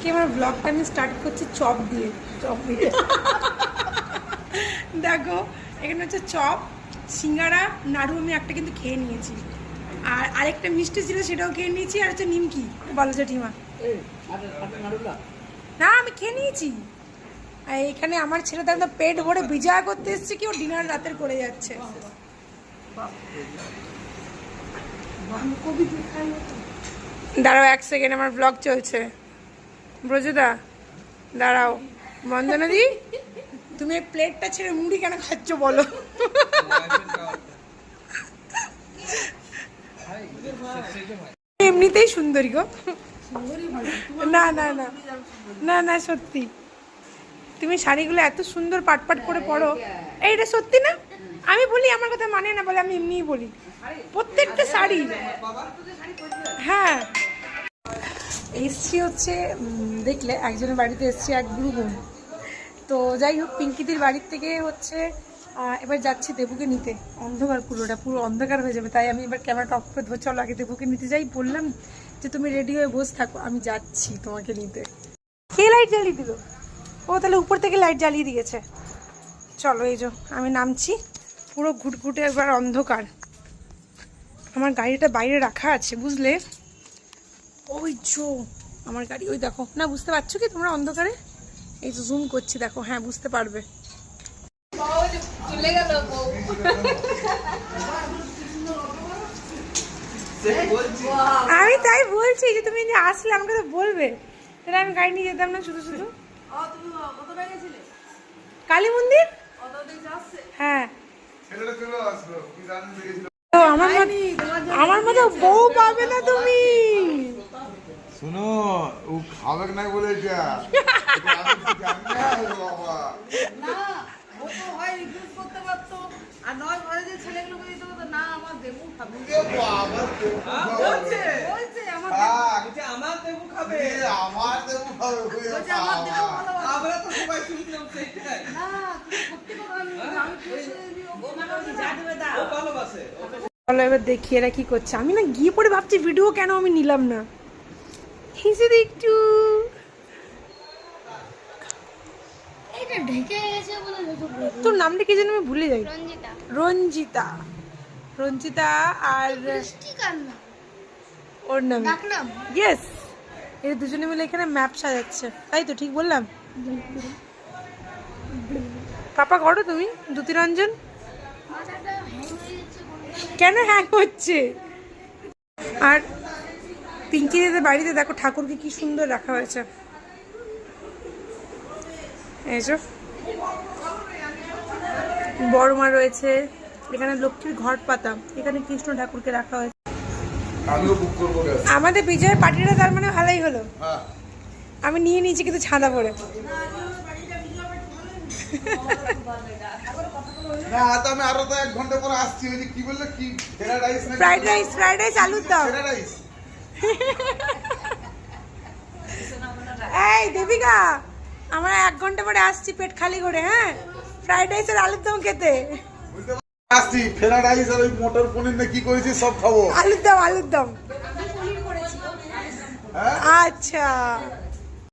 আজকে আমার ব্লগটা আমি স্টার্ট করছি চপ দিয়ে। চপ দিয়ে। দেখো এখানে হচ্ছে চপ সিঙ্গারা নাড়ু আমি একটা কিন্তু খেয়ে নিয়েছি। আর আরেকটা মিষ্টি ছিল সেটাও খেয়ে নিয়েছি আর হচ্ছে নিমকি বলো জেঠিমা। না। আমি খেয়ে নিয়েছি। আর এখানে আমার ছেলে তো পেট ভরে বিজয়া করতে এসছে কি ও ডিনার রাতের করে যাচ্ছে। দাঁড়াও এক সেকেন্ড আমার ব্লগ চলছে। ব্রজদা, দাঁড়াও। বন্দনা দি তুমি প্লেটটা ছেড়ে মুড়ি কেন খাচ্ছ বলো? এমনিতেই সুন্দরী গো। না না না। না না, সত্যি। তুমি শাড়িগুলো এত সুন্দর পাট পাট করে পরো। এইটা সত্যি না? আমি বলি, আমার কথা মানে না বলে আমি এমনিই বলি। প্রত্যেকটা শাড়ি। হ্যাঁ। এসছি হচ্ছে দেখলে একজনের বাড়িতে এসছি এক গুরু বোন। তো যাই হোক, পিঙ্কিদির বাড়ির থেকে হচ্ছে এবার যাচ্ছি দেবুকে নিতে। অন্ধকার পুরোটা পুরো অন্ধকার হয়ে যাবে। তাই আমি এবার ক্যামেরাটা অফ করে দেবো চলো আগে দেবুকে নিতে যাই। বললাম যে, তুমি রেডি হয়ে বসে থাকো, আমি যাচ্ছি তোমাকে নিতে। কে লাইট জ্বালিয়ে দিল? ও তাহলে উপর থেকে লাইট জ্বালিয়ে দিয়েছে। চলো এই আমি নামছি। পুরো ঘুটঘুটে একবার অন্ধকার। আমার গাড়িটা বাইরে রাখা আছে, বুঝলে? ওই যো আমার গাড়ি, ওই দেখো। না, বুঝতে পারছ কি তোমরা অন্ধকারে? এই তো জুম করছি, দেখো হ্যাঁ বুঝতে পারবে। আমি তাই বলছি যে তুমি যে আসলে আমাকে তো বলবে। তাহলে আমি গাড়ি নিয়ে যেতাম না শুধু শুধু? কালী মন্দির? হ্যাঁ। আমার মতো বউ পাবে না তুমি। শুনো ও খাবে না বলে এটা? না, ও তো হয় রিফিউজ করতে পারতো। আর নয় ঘরে যে ছেলেগুলোকে দিতে হতো না আমার দেবু খাবে। এ বাবা, বলছে বলছে আমার থাক, আমার দেবু খাবে। আমার দেবো খাবে, বলছে আমার দেবু বাবা। আমরা তো সবাই শুনলাম সেইটাই না তুমি সত্যি কথা আমি আমি খুশি ও ভালোবাসে না। ও ভালোবাসে ও তো চলো এবার দেখি এরা কি করছে। আমি না গিয়ে পরে ভাবছি ভিডিও কেন আমি নিলাম না? হেসে একটু। তোর নামটা কি যেন আমি ভুলে যাই। রঞ্জিতা। রঞ্জিতা। আর ওর নাম। ইয়েস এরা দুজনে মিলে এখানে ম্যাপ সাজাচ্ছে। তাই তো ঠিক বললাম? পাপা করো তুমি দ্যুতিরঞ্জন যাচ্ছে কোনটা কেন হ্যাং হচ্ছে? আর পিঙ্কি দিদের বাড়িতে দেখো ঠাকুরকে কি সুন্দর রাখা হয়েছে। এই যে বড় মা রয়েছে এখানে লক্ষ্মীর ঘট পাতা এখানে কৃষ্ণ ঠাকুরকে রাখা হয়েছে। আমাদের বিজয়ের পার্টিটা তার মানে ভালোই হলো। হ্যাঁ। আমি নিয়ে নিয়েছি কিন্তু ছাদা পরে। আসছি ওই যে কি বললে কি fried rice fried rice fried rice আলুর দম। Fried rice? এই দেবিকা আমরা এক ঘণ্টা পরে আসছি পেট খালি করে হ্যাঁ? ফ্রাইড রাইস আর আলুর দম খেতে। আসছি। ফ্রাইড রাইস আর ওই মটর পনির না কি করেছি সব খাব। আলুর দম আলুর দম। হ্যাঁ? আচ্ছা।